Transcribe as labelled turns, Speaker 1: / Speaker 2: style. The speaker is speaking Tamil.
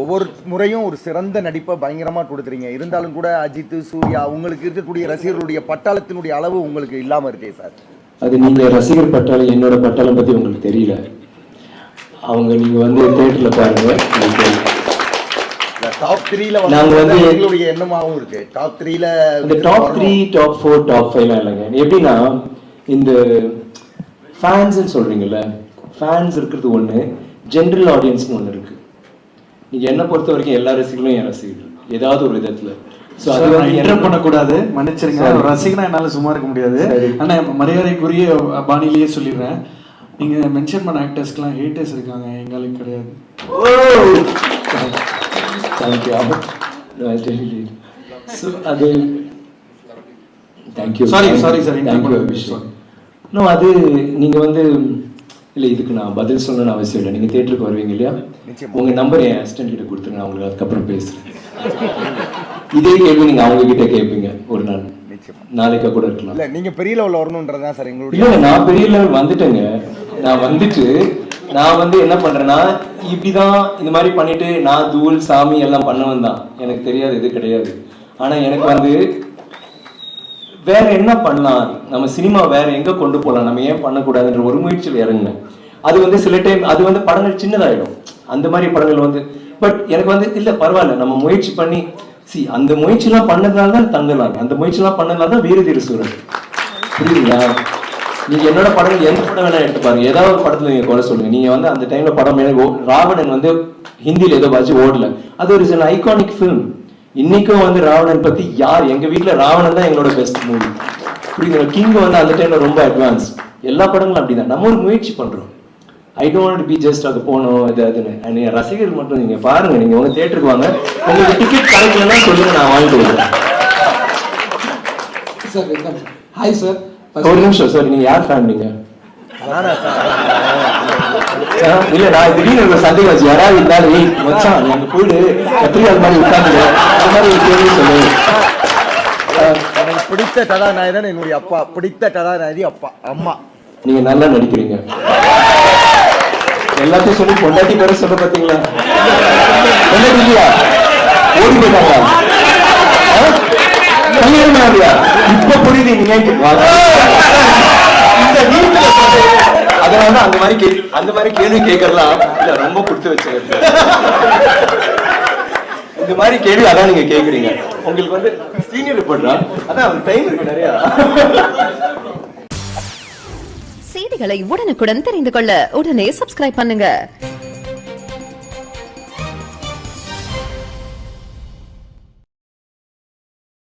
Speaker 1: ஒவ்வொரு முறையும் ஒரு சிறந்த நடிப்பை பயங்கரமா கொடுத்துறீங்க இருந்தாலும் கூட அஜித் சூர்யா உங்களுக்கு இருக்கக்கூடிய ரசிகர்களுடைய பட்டாளத்தினுடைய அளவு உங்களுக்கு இல்லாம இருக்கே சார்.
Speaker 2: அது நீங்க ரசிகர் பட்டாளம் என்னோட பட்டாளம் பத்தி உங்களுக்கு தெரியல. அவங்க நீங்க வந்து தேட்டர்ல பாருங்க உங்களுக்கு தெரியும்.
Speaker 1: டாப் த்ரீல
Speaker 2: நாங்க
Speaker 1: வந்து எங்களுடைய எண்ணமாவும் இருக்கு. டாப் த்ரீல
Speaker 2: அந்த top three top four top five இல்லைங்க. எப்படின்னா இந்த ஃபேன்ஸ்னு சொல்றீங்கல்ல ஃபேன்ஸ் இருக்கிறது ஒண்ணு ஜென்ரல் ஆடியன்ஸ்னு ஒண்ணு இருக்கு. நீங்க என்ன பொறுத்த வரைக்கும் எல்லா ரசிகர்களும் என் ரசிகர்கள். ஏதாவது ஒரு விதத்துல. ஸோ அது
Speaker 3: இன்டர் பண்ணக்கூடாது. மன்னிச்சிருங்க.
Speaker 2: சரி.
Speaker 3: ரசிகனா என்னால சும்மா இருக்க முடியாது.
Speaker 2: சரி.
Speaker 3: ஆனா மரியாதைக்குரிய பாணியிலேயே சொல்லிடுறேன். நீங்க மென்ஷன் பண்ண ஆக்டர்ஸ்க்குலாம் ஹேட்டர்ஸ் இருக்காங்க. எங்களுக்கு கிடையாது.
Speaker 2: ஸோ அது thank you
Speaker 3: Sorry, sorry, sir.
Speaker 2: Thank you no அது நீங்க வந்து இல்ல இதுக்கு நான் பதில் சொல்லணும்னு அவசியம் இல்லை. நீங்க தியேட்டருக்கு வருவீங்க இல்லையா?
Speaker 1: நிச்சயமா.
Speaker 2: உங்க நம்பர் என் அசிஸ்டன்ட் கிட்ட கொடுத்துருங்க நான் உங்களுக்கு அதுக்கப்புறம் பேசுறேன். இதே கேள்வி நீங்க அவங்க கிட்ட கேட்பீங்க ஒரு நாள். நாளைக்கா கூட இருக்கலாம்.
Speaker 1: இல்ல நீங்க பெரிய லெவல்ல வரணும்ன்றதுதான் சார் எங்களுடைய
Speaker 2: இல்ல நான் பெரிய லெவல் வந்துட்டேங்க. நான் வந்துட்டு நான் வந்து என்ன பண்றேன்னா இப்படிதான் இந்த மாதிரி பண்ணிட்டு நான் தூள் சாமி எல்லாம் பண்ணவன் தான். எனக்கு தெரியாது இது கிடையாது. ஆனா எனக்கு வந்து வேற என்ன பண்ணலாம்? நம்ம சினிமா வேற எங்க கொண்டு போகலாம் நம்ம ஏன் பண்ணக்கூடாதுன்ற ஒரு முயற்சியில் இறங்கினேன். அது வந்து சில டைம் அது வந்து படங்கள் சின்னதாயிடும். அந்த மாதிரி படங்கள் வந்து பட் எனக்கு வந்து இல்ல பரவாயில்ல. நம்ம முயற்சி பண்ணி சி அந்த முயற்சிலாம் பண்ணதுனால தான் தங்கலாம். அந்த முயற்சிலாம் பண்ணதுனால தான் வீரதீர சூரன். புரியுதுங்களா? நீங்க என்னோட படங்கள் எந்த படம் வேணா எடுத்து பாருங்க. ஏதாவது ஒரு படத்துல நீங்க குறை சொல்லுங்க. நீங்க வந்து அந்த டைம்ல படம் ஓ- ராவணன் வந்து ஹிந்தியில ஏதோ பாச்சு ஓடல. அது ஒரு ஐகானிக் ஃபிலிம் இன்னைக்கும் வந்து ராவணன் பத்தி யார்? எங்க வீட்ல ராவணன் தான் எங்களோட பெஸ்ட் மூவி புரியுதுங்களா? கிங் வந்து அந்த டைம்ல ரொம்ப அட்வான்ஸ் எல்லா படங்களும் அப்படிதான். நம்ம ஒரு முயற்சி பண்றோம். ஐ டோன்ட் பி ஜஸ்ட் அது போகணும் இது அதுன்னு. ரசிகர்கள் மட்டும் நீங்க பாருங்க. நீங்க உங்க தேட்டருக்கு வாங்க. உங்களுக்கு டிக்கெட் கிடைக்கலன்னா சொல்லுங்க நான் வாங்கிட்டு வருவேன்
Speaker 4: சார் ஹாய் சார்
Speaker 2: ஒரு நிமிஷம் சார் நீங்க யார் ஃபேன் நீங்க?
Speaker 1: நானா சார்
Speaker 2: ஆ, இல்ல நான் திடீர்னு ஒரு சந்தேகம் வச்சு யாராவது இருந்தாலும் ஏய் மச்சான் நீ அங்க போயிடு கத்திரிக்காய் மாதிரி உட்காந்து அந்த மாதிரி ஒரு கேள்வி சொல்லு
Speaker 1: எனக்கு பிடித்த கதாநாயகன் என்னுடைய அப்பா பிடித்த கதாநாயகி அப்பா அம்மா
Speaker 2: நீங்க நல்லா நடிக்கிறீங்க எல்லாத்தையும் சொல்லி பொண்டாட்டி பேர சொல்ல பாத்தீங்களா பொண்டாட்டி இல்லையா ஓடி போயிட்டாங்களா ஆ? கல்யாணம் இப்ப புரியுது நீங்க ஏன் கே- வாங்க. இந்த வீட்டுல வந்து அதனால அந்த மாதிரி கேள்வி அந்த மாதிரி கேள்வி கேட்கறலாம் இல்ல ரொம்ப கொடுத்து வச்சது இந்த மாதிரி கேள்வி அதான் நீங்க கேக்குறீங்க உங்களுக்கு வந்து சீனியர் ரிப்போர்ட்டா அதான் டைம் இருக்கு நிறைய.
Speaker 5: செய்திகளை உடனுக்குடன் தெரிந்து கொள்ள உடனே சப்ஸ்கிரைப் பண்ணுங்க.